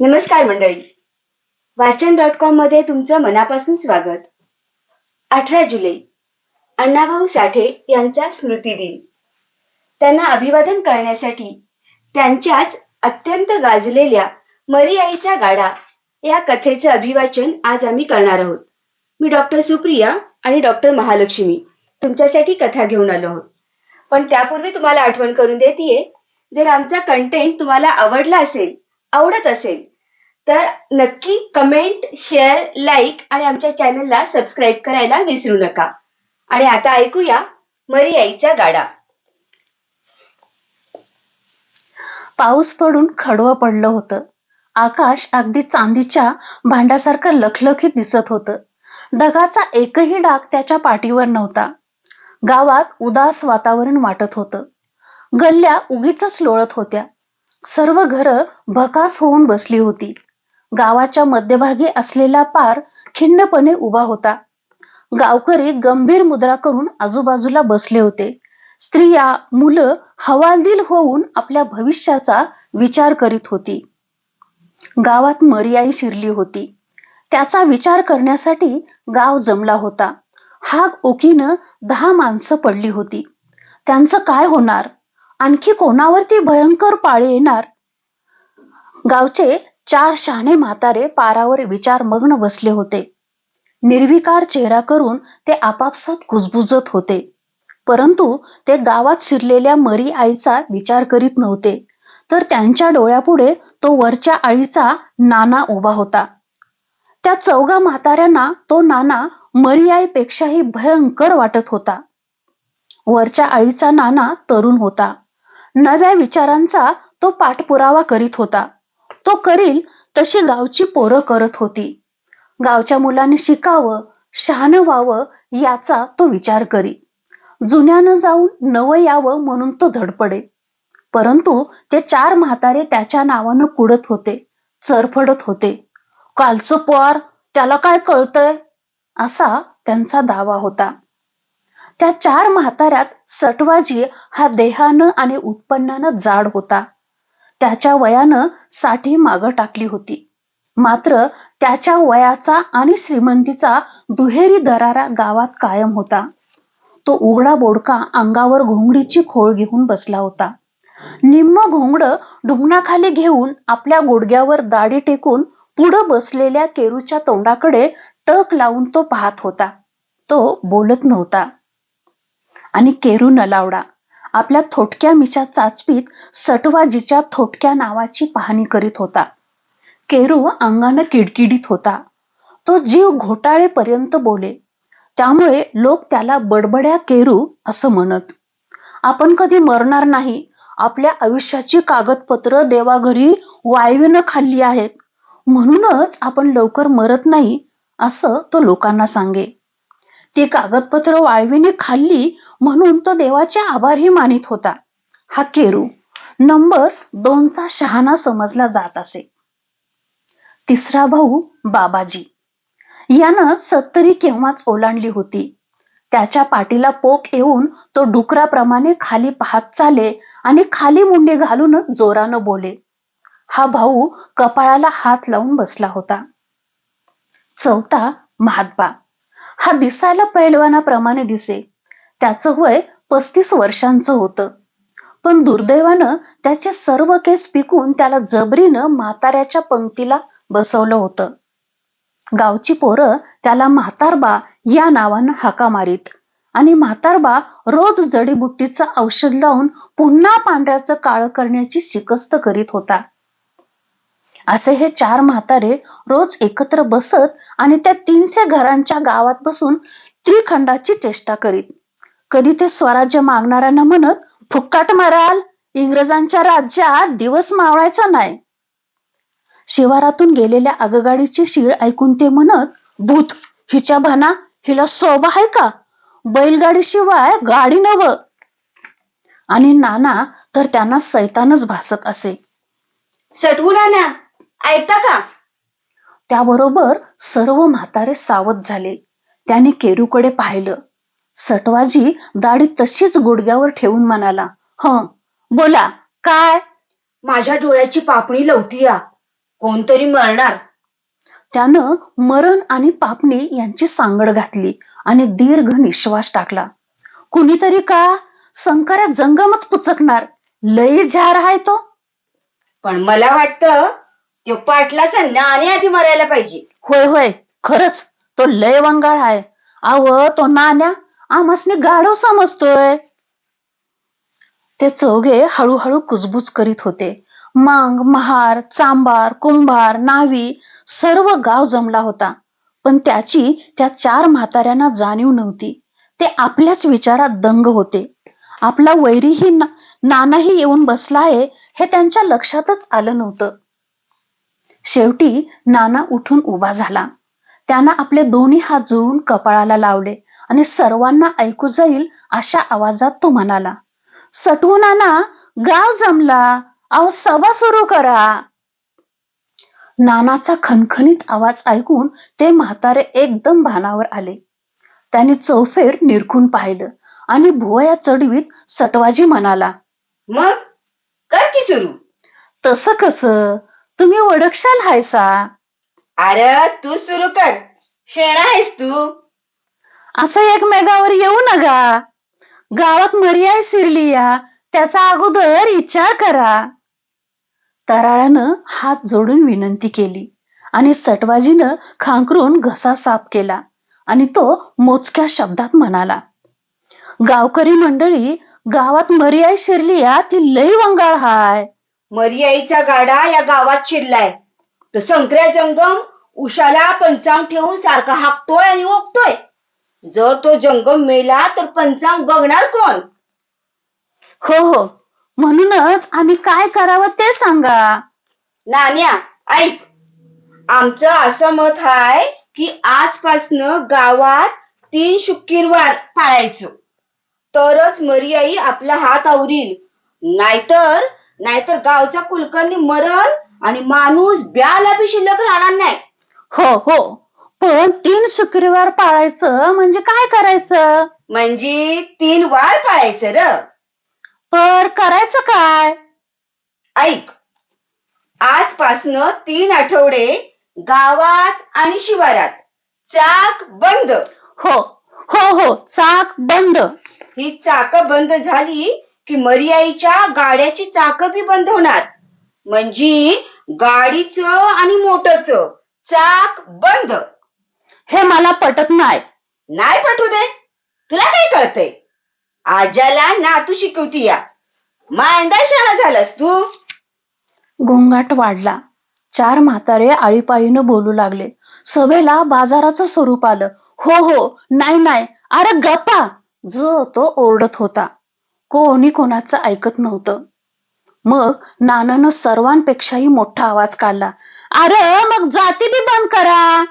नमस्कार मंडळी. वाचन डॉट कॉममध्ये तुमचं मनापासून स्वागत. अठरा जुलै अण्णाभाऊ साठे यांचा स्मृती दिन. त्यांना अभिवादन करण्यासाठी त्यांच्याच अत्यंत गाजलेल्या मरी आईचा गाडा या कथेचं अभिवाचन आज आम्ही करणार आहोत. मी डॉक्टर सुप्रिया आणि डॉक्टर महालक्ष्मी तुमच्यासाठी कथा घेऊन आलो आहोत. पण त्यापूर्वी तुम्हाला आठवण करून देते जर आमचा कंटेंट तुम्हाला आवडला असेल आवडत असेल तर नक्की कमेंट शेअर लाईक आणि आमच्या चॅनलला सबस्क्राईब करायला विसरू नका. आणि आता ऐकूया मरी आईचा गाडा. पाऊस पडून खडवं पडलं होतं. आकाश अगदी चांदीच्या भांड्यासारखं लखलखीत दिसत होतं. ढगाचा एकही डाग त्याच्या पाठीवर नव्हता. गावात उदास वातावरण वाटत होतं. गल्ल्या उगीच लोळत होत्या. सर्व घरं भकास होऊन बसली होती. गावाच्या मध्यभागी असलेला पार खिन्नपणे उभा होता. गावकरी गंभीर मुद्रा करून आजूबाजूला बसले होते. स्त्रिया मुलं हवालदिल होऊन आपल्या भविष्याचा विचार करीत होती. गावात मर्याई शिरली होती. त्याचा विचार करण्यासाठी गाव जमला होता. हाग ओकीनं दहा माणसं पडली होती. त्यांचं काय होणार? आणखी कोणावरती भयंकर पाळी येणार? गावचे चार शहाणे म्हातारे पारावर विचार मग्न बसले होते. निर्विकार चेहरा करून ते आपापसात कुजबुजत होते. परंतु ते गावात शिरलेल्या मरी आईचा विचार करीत नव्हते. तर त्यांच्या डोळ्यापुढे तो वरच्या आळीचा नाना उभा होता. त्या चौघा म्हाताऱ्यांना तो नाना मरी आईपेक्षाही भयंकर वाटत होता. वरच्या आळीचा नाना तरुण होता. नव्या विचारांचा तो पाठपुरावा करीत होता. तो करील तशी गावची पोरं करत होती. गावच्या मुलांनी शिकावं शहाणं व्हावं याचा तो विचार करी. जुन्यानं जाऊन नवं यावं म्हणून तो धडपडे. परंतु ते चार म्हातारे त्याच्या नावानं कुडत होते चरफडत होते. कालचं पोर त्याला काय कळतंय? असा त्यांचा दावा होता. त्या चार म्हाताऱ्यात सटवाजी हा देहानं आणि उत्पन्नानं जाड होता. त्याच्या वयानं साठी मागं टाकली होती. मात्र त्याच्या वयाचा आणि श्रीमंतीचा दुहेरी दरारा गावात कायम होता. तो उघडा बोडका अंगावर घोंगडीची खोळ घेऊन बसला होता. निम्म घोंगड ढुंगणाखाली घेऊन आपल्या गुडघ्यावर दाढी टेकून पुढं बसलेल्या केरूच्या तोंडाकडे टक लावून तो पाहत होता. तो बोलत नव्हता. आणि केरू नलावडा आपल्या थोटक्या मिच्या चाचपीत सटवाजीच्या थोटक्या नावाची पाहणी करीत होता. केरू अंगानं किडकिडीत होता. तो जीव घोटाळेपर्यंत बोले. त्यामुळे लोक त्याला बडबड्या केरू असं म्हणत. आपण कधी मरणार नाही. आपल्या आयुष्याची कागदपत्र देवाघरी वायवीनं खाल्ली आहेत. म्हणूनच आपण लवकर मरत नाही असं तो लोकांना सांगे. ती कागदपत्र वाळवीने खाल्ली म्हणून तो देवाचे आभारही मानित होता. हा केरू नंबर दोनचा शहाणा समजला जात असे. तिसरा भाऊ बाबाजी. यानं सत्तरी केव्हाच ओलांडली होती. त्याच्या पाठीला पोक येऊन तो डुकराप्रमाणे खाली पाहत चाले आणि खाली मुंडे घालून जोरानं बोले. हा भाऊ कपाळाला हात लावून बसला होता. चौथा महात्बा हा दिसायला पैलवानाप्रमाणे दिसे. त्याचं वय पस्तीस वर्षांचं होतं. पण दुर्दैवानं त्याचे सर्व केस पिकून त्याला जबरीनं म्हाताऱ्याच्या पंक्तीला बसवलं होतं. गावची पोरं त्याला म्हातारबा या नावानं हाका मारीत आणि म्हातारबा रोज जडीबुट्टीचं औषध लावून पुन्हा पांढऱ्याचं काळं करण्याची शिकस्त करीत होता. असे हे चार म्हातारे रोज एकत्र बसत आणि त्या तीनशे घरांच्या गावात बसून त्रिखंडाची चेष्टा करीत. कधी ते स्वराज्य मागणाऱ्यांना म्हणत फुक्काट माराल इंग्रजांच्या राज्यात दिवस मावळायचा नाही. शिवारातून गेलेल्या आगगाडीची शीळ ऐकून ते म्हणत भूत हिच्या भाना हिला सोबा आहे का? बैलगाडी शिवाय गाडी नव आणि नाना तर त्यांना सैतानच भासत असे. सटवू नाना ऐकता का? त्याबरोबर सर्व म्हातारे सावध झाले. त्याने केरूकडे पाहिलं. सटवाजी दाढी तशीच गुडघ्यावर ठेवून म्हणाला ह बोला काय? माझ्या डोळ्याची पापणी लवती या. कोणतरी मरणार. त्यानं मरण आणि पापणी यांची सांगड घातली आणि दीर्घ निश्वास टाकला. कुणीतरी का? संकऱ्या जंगमच पुचकणार. लई झार आहे तो. पण मला वाटतं तो पाटलाचा नाणे आधी मरायला पाहिजे. होय होय खरंच तो लय वंगाळ आहे. अव तो नाण्या आमासने गाढव समजतोय. ते चौघे हळूहळू कुजबुज करीत होते. मांग महार चांबार कुंभार नावी सर्व गाव जमला होता. पण त्याची त्या चार म्हाताऱ्यांना जाणीव नव्हती. ते आपल्याच विचारात दंग होते. आपला वैरीही ना नानाही येऊन बसला आहे हे त्यांच्या लक्षातच आलं नव्हतं. शेवटी नाना उठून उभा झाला. त्यानं आपले दोन्ही हात जोडून कपाळाला लावले आणि सर्वांना ऐकू जाईल अशा आवाजात तो म्हणाला सटवू नाना गाव जमला. अहो सभा सुरू करा. नानाचा खणखणीत आवाज ऐकून ते म्हातारे एकदम भानावर आले. त्यांनी चौफेर निरखून पाहिलं आणि भुवया चढवीत सटवाजी म्हणाला मग? कर की सुरू? तसं कसं? तुम्ही ओळखशाल हायसा? अरे तू सुरू कर. शेणा आहेस तू. असं एकमेकावर येऊ नका. गावात मर्याय शिरली या त्याचा अगोदर विचार करा. तराळ्यानं हात जोडून विनंती केली आणि सटवाजीनं खांकरून घसा साफ केला आणि तो मोजक्या शब्दात म्हणाला गावकरी मंडळी गावात मर्याय शिरली या ती लई वंगाळ हाय. मरियाईचा गाडा या गावात शिरलाय तो संकऱ्या जंगम उशाला पंचांग ठेवून सारखा हाकतोय आणि ओकतोय. जर तो जंगम मेला तर पंचांग बघणार कोण? हो हो. म्हणूनच आम्ही काय करावं ते सांगा. नान्या ऐक. आमचं असं मत आहे की आजपासनं गावात तीन शुक्कीरवार पाळायचो. तरच मरियाई आपला हात आवरील. नाहीतर नाहीतर गावचा कुलकर्णी मरण आणि माणूस ब्याला बी शिल्लक राहणार नाही. हो हो. पण तीन शुक्रवार पाळायचं म्हणजे काय करायचं? म्हणजे तीन वार पाळायचं र. पर करायचं काय? ऐक. आजपासनं तीन आठवडे गावात आणि शिवारात. चाक बंद. हो हो हो. चाक बंद. ही चाक बंद झाली की मरियाईच्या गाड्याची चाक बी बंद होणार. म्हणजे गाडीच आणि मोटरच चाक बंद. हे मला पटत नाही. नाही पटू दे. तुला काय कळतंय? आजाला नातू शिकवती या. मांदा शाणा झालास तू. गोंगाट वाढला. चार म्हातारे आळीपाळीनं बोलू लागले. सभेला बाजाराचं स्वरूप आलं. हो हो नाही नाही. अरे गप्पा. जो तो ओरडत होता. कोणी कोणाचं ऐकत नव्हतं. मग नानानं सर्वांपेक्षाही मोठा आवाज काढला अरे मग जाती बी बंद करा.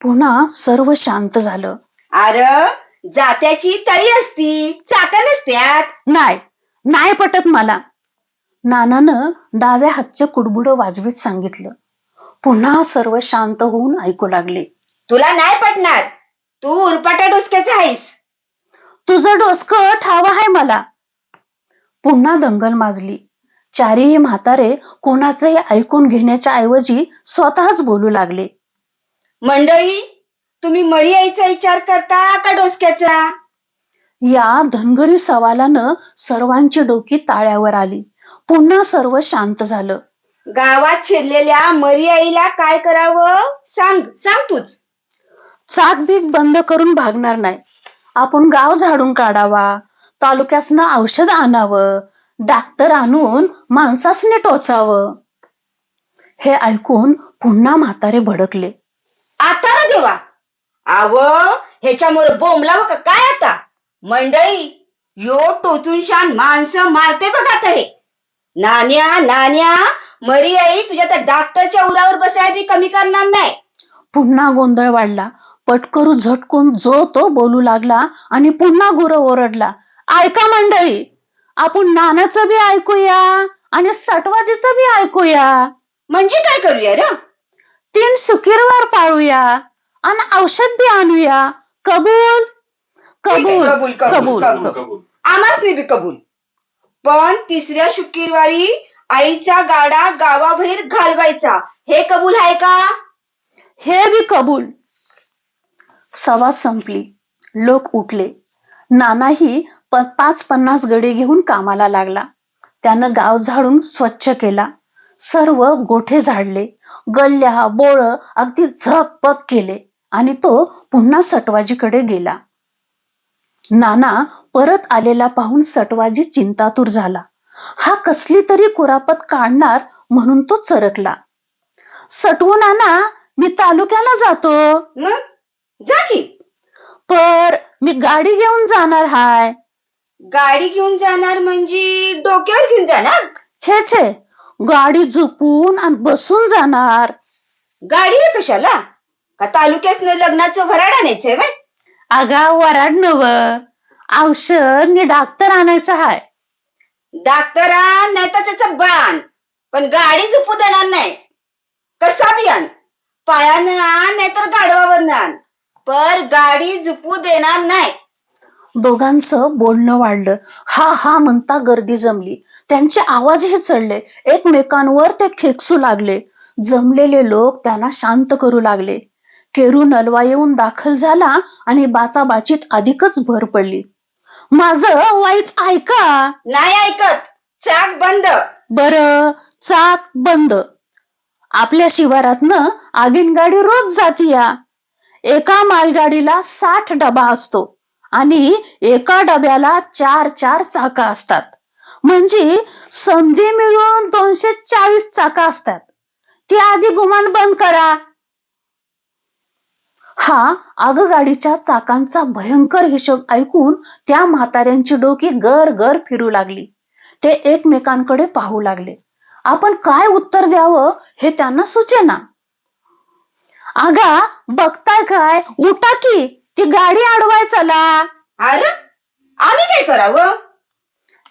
पुन्हा सर्व शांत झालं. अर जात्याची तळी असती चाक नसत्यात. नाही नाही पटत मला. नानानं डाव्या हातचे कुडबुड वाजवीत सांगितलं. पुन्हा सर्व शांत होऊन ऐकू लागले. तुला नाही पटणार तू उरपाटा डोसक्याचा आहेस. तुझं डोसकं ठाव आहे मला. पुन्हा दंगल माजली. चारही म्हातारे कोणाचंही ऐकून घेण्याच्या ऐवजी स्वतःच बोलू लागले. मंडळी तुम्ही मरियाईचा विचार करता का डोसक्याचा? या धनगरी सवालानं सर्वांची डोकी ताळ्यावर आली. पुन्हा सर्व शांत झालं. गावात शिरलेल्या मरियाईला काय करावं? सांग सांग तूच. चाक बीक बंद करून भागणार नाही. आपण गाव झाडून काढावा. तालुक्यासनं औषध आणावं. डॉक्टर आणून माणसासने टोचावं. हे ऐकून पुन्हा म्हातारे भडकले. आता ना देवा. आव ह्याच्यामुळे बोंबलावं का? काय आता? मंडळी यो टोचून शान माणसं मारते बघा हे. नाण्या नाण्या मरियाई तुझ्या त्या डॉक्टरच्या उरावर बसाय बी कमी करणार नाही. पुन्हा गोंधळ वाढला. पटकरू झटकून जो तो बोलू लागला आणि पुन्हा गुरं ओरडला ऐका मंडळी आपण नानाचं बी ऐकूया आणि सटवाजीचं बी ऐकूया. म्हणजे काय करूया र? तीन सुकिरवार पाळूया आणि औषध बी आणूया. कबूल? कबूल कबूल, कबूल, कबूल. कबूल. आमास बी कबूल. पण तिसऱ्या शुक्रवारी आईचा गाडा गावाबाहेर घालवायचा. हे कबूल आहे का? हे बी कबूल. सभा संपली. लोक उठले. नानाही पाच पन्नास गडे घेऊन कामाला लागला. त्यानं गाव झाडून स्वच्छ केला. सर्व गोठे झाडले. गल्ल्या बोळ अगदी झकपक केले आणि तो पुन्हा सटवाजीकडे गेला. नाना परत आलेला पाहून सटवाजी चिंतातूर झाला. हा कसली तरी कुरापत काढणार म्हणून तो चरकला. सटवू नाना मी तालुक्याला जातो. जा की पर मी गाडी घेऊन जाणार हाय. गाडी घेऊन जाणार म्हणजे डोक्यावर घेऊन जाणार? छे छे. गाडी झुपून आणि बसून जाणार. गाडी आहे कशाला? का तालुक्यास लग्नाचं भराड आणायचंय व्हय? आगा वराड नव औषध मी डॉक्टर आणायचं हाय. डॉक्टरा नाही तर त्याचं बाण. पण गाडी झोपू देणार नाही. कसा बी आण. पायानं आण नाहीतर गाडवावर आण. पर गाडी झुपू देणार नाही. दोघांचं बोलणं वाढलं. हा हा म्हणता गर्दी जमली. त्यांचे आवाजही चढले. एकमेकांवर ते खेकसू लागले. जमलेले लोक त्यांना शांत करू लागले. केरू नलवा येऊन दाखल झाला आणि बाचाबाचीत अधिकच भर पडली. माझं वाईच ऐका. नाही ऐकत. चाक बंद. बर चाक बंद. आपल्या शिवारातनं आगीन गाडी रोज जातीया. एका मालगाडीला साठ डबा असतो आणि एका डब्याला चार चार चाका असतात. म्हणजे समधी मिळून दोनशे चाळीस चाका असतात. ती आधी गुमान बंद करा. हा आगगाडीच्या चाकांचा भयंकर हिशोब ऐकून त्या म्हाताऱ्यांची डोकी गर गर फिरू लागली. ते एकमेकांकडे पाहू लागले. आपण काय उत्तर द्यावं हे त्यांना सुचेना. आगा बघताय काय? उठा की ती गाडी अडवाय चला. अरे आम्ही काय करावं?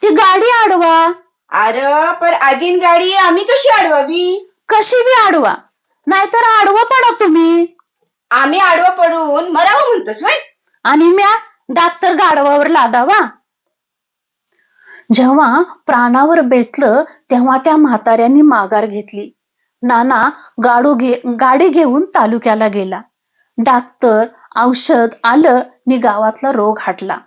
ती गाडी अडवा. अरे पर आगीन गाडी आम्ही कशी अडवावी? कशी बी अडवा. नाहीतर आडवं पडा तुम्ही. आम्ही आडवं पडून मरावं म्हणतोस व्हय आणि म्या डॉक्टर गाडवावर लादावा. जेव्हा प्राणावर बेतलं तेव्हा त्या म्हाताऱ्यांनी माघार घेतली. नाना गाडू घे गाडी घेऊन तालुक्याला गेला. डॉक्टर औषध आलं नि गावातला रोग हटला.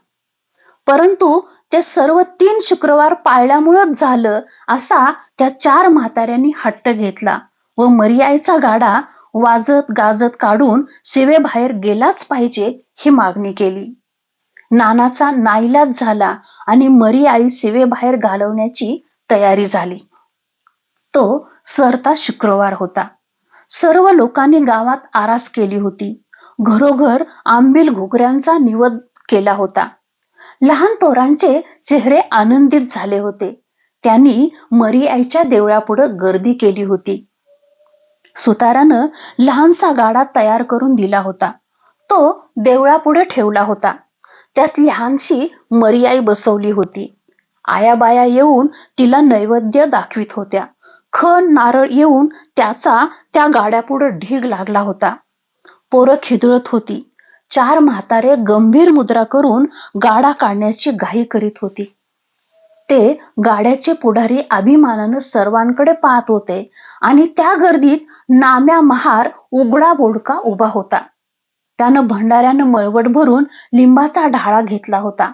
परंतु ते सर्व तीन शुक्रवार पाळल्यामुळंच झालं असा त्या चार म्हाताऱ्यांनी हट्ट घेतला व मर्यायचा गाडा वाजत गाजत काढून शिवेबाहेर गेलाच पाहिजे ही मागणी केली. नानाचा नाईलाज झाला आणि मरी आई शिवेबाहेर घालवण्याची तयारी झाली. तो सरता शुक्रवार होता. सर्व लोकांनी गावात आरास केली होती. घरोघर आंबील घुगऱ्यांचा निवद केला होता. लहान तोरांचे चेहरे आनंदित झाले होते. त्यांनी मरी आईच्या देवळापुढं गर्दी केली होती. सुतारानं लहानसा गाडा तयार करून दिला होता. तो देवळापुढे ठेवला होता. त्यात लहानशी मरियाई बसवली होती. आयाबाया येऊन तिला नैवेद्य दाखवित होत्या. खण नारळ येऊन त्याचा त्या गाड्यापुढे ढीग लागला होता. पोरं खिदळत होती. चार म्हातारे गंभीर मुद्रा करून गाडा काढण्याची घाई करीत होती. ते गाड्याचे पुढारी अभिमानानं सर्वांकडे पाहत होते आणि त्या गर्दीत नाम्या महार उघडा बोडका उभा होता. त्यानं भंडाऱ्यानं मळवट भरून लिंबाचा ढाळा घेतला होता.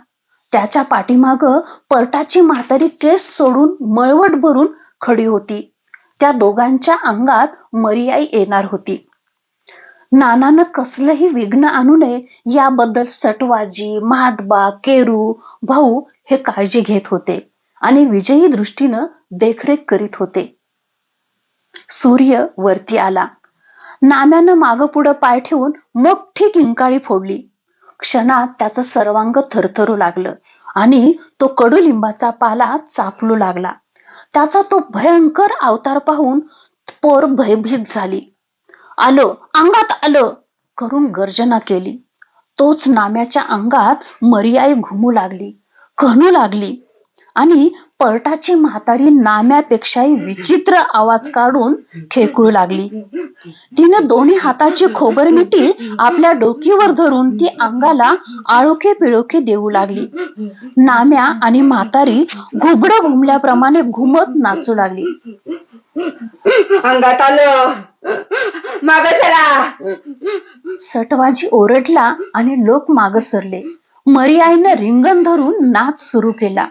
त्याच्या पाठीमाग परटाची म्हातारी केस सोडून मळवट भरून खडी होती. त्या दोघांच्या अंगात मरियाई येणार होती. नानानं कसलंही विघ्न आणू नये याबद्दल सटवाजी महादबा केरू भाऊ हे काळजी घेत होते आणि विजयी दृष्टीनं देखरेख करीत होते. सूर्य वरती आला. नाम्यानं मागं पुढं पाय ठेवून मोठी किंकाळी फोडली. क्षणात त्याचं सर्वांग थरथरू लागलं आणि तो कडुलिंबाचा पाला चापलू लागला. त्याचा तो भयंकर अवतार पाहून पोर भयभीत झाली. आलो अंगात आलं करून गर्जना केली. तोच नाम्याच्या अंगात मर्याई घुमू लागली कणू लागली. आणि परटाची म्हातारी नाम्यापेक्षाही विचित्र आवाज काढून खेकळू लागली. तिने दोन्ही हाताची खोबर मिठी आपल्या डोकीवर धरून ती अंगाला आळोखे पिळोखे देऊ लागली. नाम्या आणि म्हातारी घुबड घुमल्याप्रमाणे घुमत नाचू लागली. अंगात आलं. माग सरा सटवाजी ओरडला आणि लोक माग सरले. मरियाईनं रिंगण धरून नाच सुरू केला.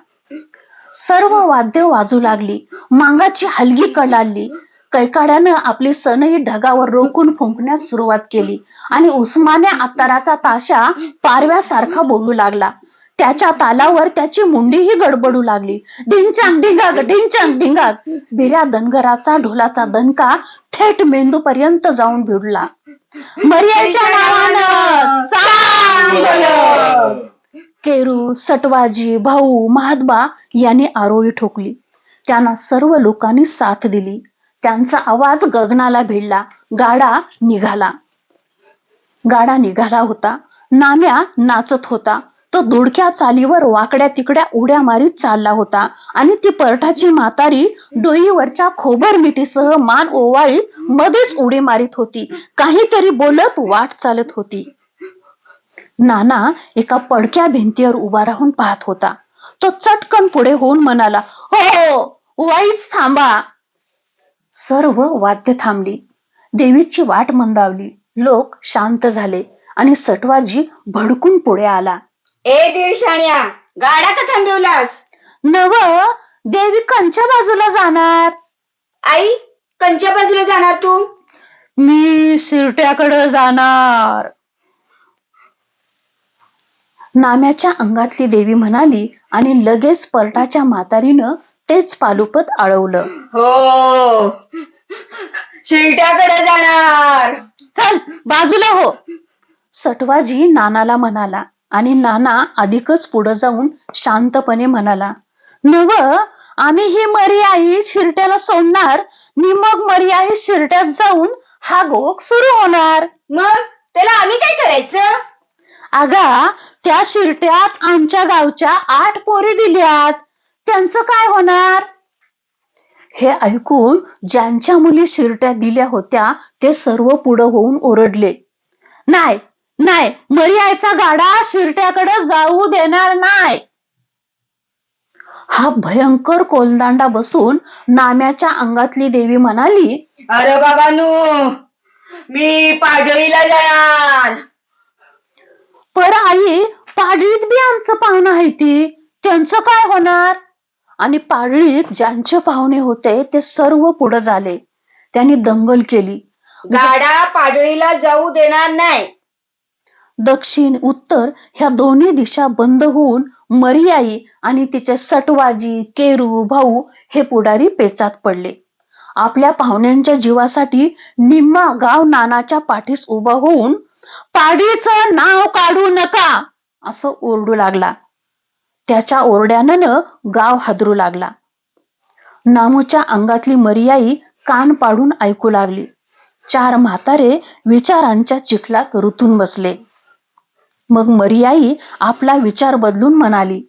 सर्व वाद्य वाजू लागली. मांगाची हलगी कडाडली. कैकाड्यानं आपली सनई ढगावर रोखून फुंकण्यास सुरुवात केली आणि उस्माने अत्ताराचा ताशा पारव्यासारखा बोलू लागला. त्याच्या तालावर त्याची मुंडीही गडबडू लागली. ढिंचांग ढिंगाग ढिंचांग ढिंगाग. बिऱ्या दनगराचा ढोलाचा दणका थेट मेंदूपर्यंत जाऊन भिडला. मर्याच्या नावानं केरू सटवाजी भाऊ महादबा यांनी आरोळी ठोकली. त्यांना सर्व लोकांनी साथ दिली. त्यांचा आवाज गगनाला भिडला. गाडा निघाला. गाडा निघाला होता. नाम्या नाचत होता. तो दुडक्या चालीवर वाकड्या तिकड्या उड्या मारीत चालला होता आणि ती परठाची म्हातारी डोईवरच्या खोबर मिठीसह मान ओवाळीत मध्येच उडी मारीत होती. काहीतरी बोलत वाट चालत होती. नाना एका पडक्या भिंतीवर उभा राहून पाहत होता. तो चटकन पुढे होऊन म्हणाला हो वाईच थांबा. सर्व वाद्य थांबली. देवीची वाट मंदावली. लोक शांत झाले आणि सटवाजी भडकून पुढे आला. ए दीडशाण्या गाडा का थांबवलास? नव देवी कंच्या बाजूला जाणार. आई कंच्या बाजूला जाणार तू? मी शिरट्याकडे जाणार. नाम्याच्या अंगातली देवी म्हणाली आणि लगेच परटाच्या म्हातारीनं तेच पालुपत आळवलं. हो. शिरट्याकडे जाणार. चल बाजूला हो. सटवाजी नानाला म्हणाला आणि नाना अधिकच पुढे जाऊन शांतपणे म्हणाला नव आम्ही ही मरी आई शिरट्याला सोडणार. नि मग मरी आई शिरट्यात जाऊन हा गोक सुरू होणार. मग? त्याला आम्ही काय करायचं? अगा त्या शिरट्यात आमच्या गावच्या आठ पोरी दिल्यात. त्यांचं काय होणार? हे ऐकून ज्यांच्या मुली शिरट्या दिल्या होत्या ते सर्व पुढं होऊन ओरडले. नाही नाही मर्यायचा गाडा शिरट्याकडे जाऊ देणार नाही. हा भयंकर कोलदांडा बसून नाम्याच्या अंगातली देवी म्हणाली अरे बाबानू मी पाडळीला जाणार. पर आई पाडळीत बी आमचं पाहुणं आहे ती. त्यांचं काय होणार? आणि पाडळीत ज्यांचे पाहुणे होते ते सर्व पुढे झाले. त्यांनी दंगल केली. गाडा पाडळीला जाऊ देणार नाही. दक्षिण उत्तर ह्या दोन्ही दिशा बंद होऊन मरियाई आणि तिचे सटवाजी केरू भाऊ हे पुढारी पेचात पडले. आपल्या पाहुण्यांच्या जीवासाठी निम्मा गाव नानाच्या पाठीस उभा होऊन पाडीचं नाव काढू नका असं ओरडू लागला. त्याच्या ओरड्यानं गाव हादरू लागला. नामूच्या अंगातली मरियाई कान पाडून ऐकू लागली. चार म्हातारे विचारांच्या चिखलात रुतून बसले. मग मरियाई आपला विचार बदलून म्हणाली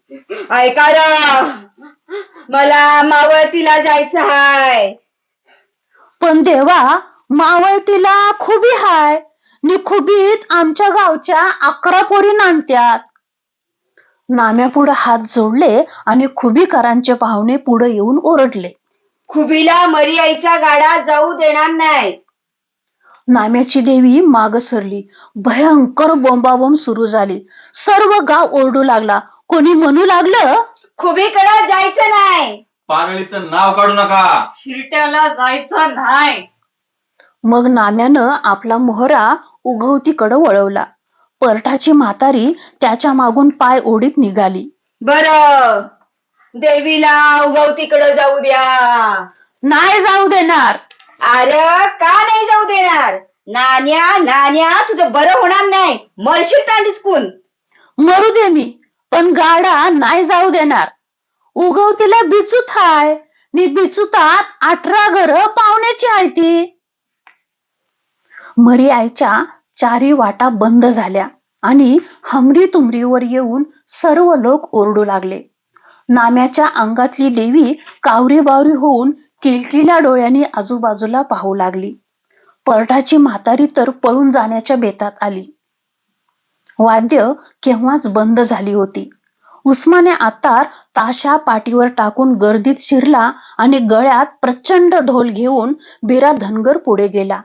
ऐका मला मावळतीला जायचं हाय. पण देवा मावळतीला खुबी हाय. नि खुबीत आमच्या गावच्या अकरा पोरी नांदत्यात. नाम्यापुढे हात जोडले आणि खुबीकरांचे पाहुणे पुढे येऊन ओरडले. खुबीला मरी आईचा गाडा जाऊ देणार नाही. नाम्याची देवी माग सरली. भयंकर बोंबाबोंब सुरू झाली. सर्व गाव ओरडू लागला. कोणी म्हणू लागलं? खुबीकडे जायचं नाही. पारळीचं नाव काढू नका. शिरट्याला जायचं नाही. मग नाम्यानं आपला मोहरा उगवतीकडे वळवला. परटाची म्हातारी त्याच्या मागून पाय ओढीत निघाली. बर देवीला उगवतीकडे जाऊ द्या. नाही जाऊ देणार. अरे का नाही जाऊ देणार? नाण्या नाण्या तुझं बरं होणार नाही. मरशील तांडीचकून मरू दे मी पण गाडा नाही जाऊ देणार. उगवतीला बिचूत हाय. नि बिचुतात अठरा घर पाहुण्याची आहे ती. मरी आईच्या चारी वाटा बंद झाल्या आणि हमरी तुमरीवर येऊन सर्व लोक ओरडू लागले. नाम्याच्या अंगातली देवी कावरी बावरी होऊन किलकिल्या डोळ्यांनी आजूबाजूला पाहू लागली. पर्टाची म्हातारी तर पळून जाण्याच्या बेतात आली. वाद्य केव्हाच बंद झाली होती. उस्माने आतार ताशा पाठीवर टाकून गर्दीत शिरला आणि गळ्यात प्रचंड ढोल घेऊन बिरा धनगर पुढे गेला.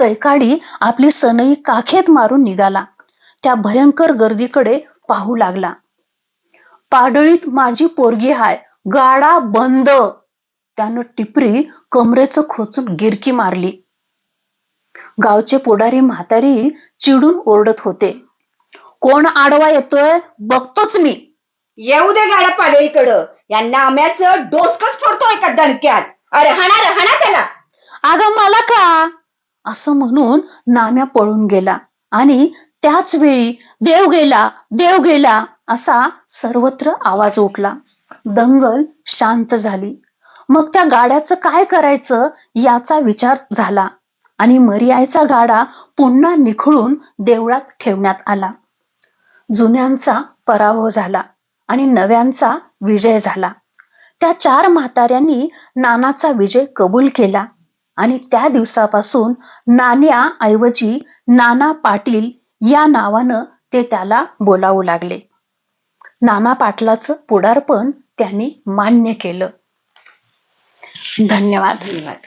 कैकाडी आपली सनई काखेत मारून निघाला. त्या भयंकर गर्दीकडे पाहू लागला. पाडळीत माझी पोरगी हाय गाडा बंद. त्यानं टिपरी कमरेचं खोचून गिरकी मारली. गावचे पुढारी म्हातारी चिडून ओरडत होते. कोण आडवा येतोय? बघतोच मी. येऊ दे गाड्या पाडळीकडं. यांना आम्याचं डोसकच फोडतो एका दणक्यात. अरे हाणा रे हाणा त्याला. अगं मला का? असं म्हणून नाम्या पळून गेला. आणि त्याच वेळी देव गेला देव गेला असा सर्वत्र आवाज उठला. दंगल शांत झाली. मग त्या गाड्याचं काय करायचं याचा विचार झाला. आणि मर्यायचा गाडा पुन्हा निखळून देवळात ठेवण्यात आला. जुन्यांचा पराभव झाला आणि नव्यांचा विजय झाला. त्या चार म्हाताऱ्यांनी नानाचा विजय कबूल केला. आणि त्या दिवसापासून नाण्या ऐवजी नाना पाटील या नावानं ते त्याला बोलावू लागले. नाना पाटलाचं पुढारपण त्यांनी मान्य केलं. धन्यवाद. धन्यवाद.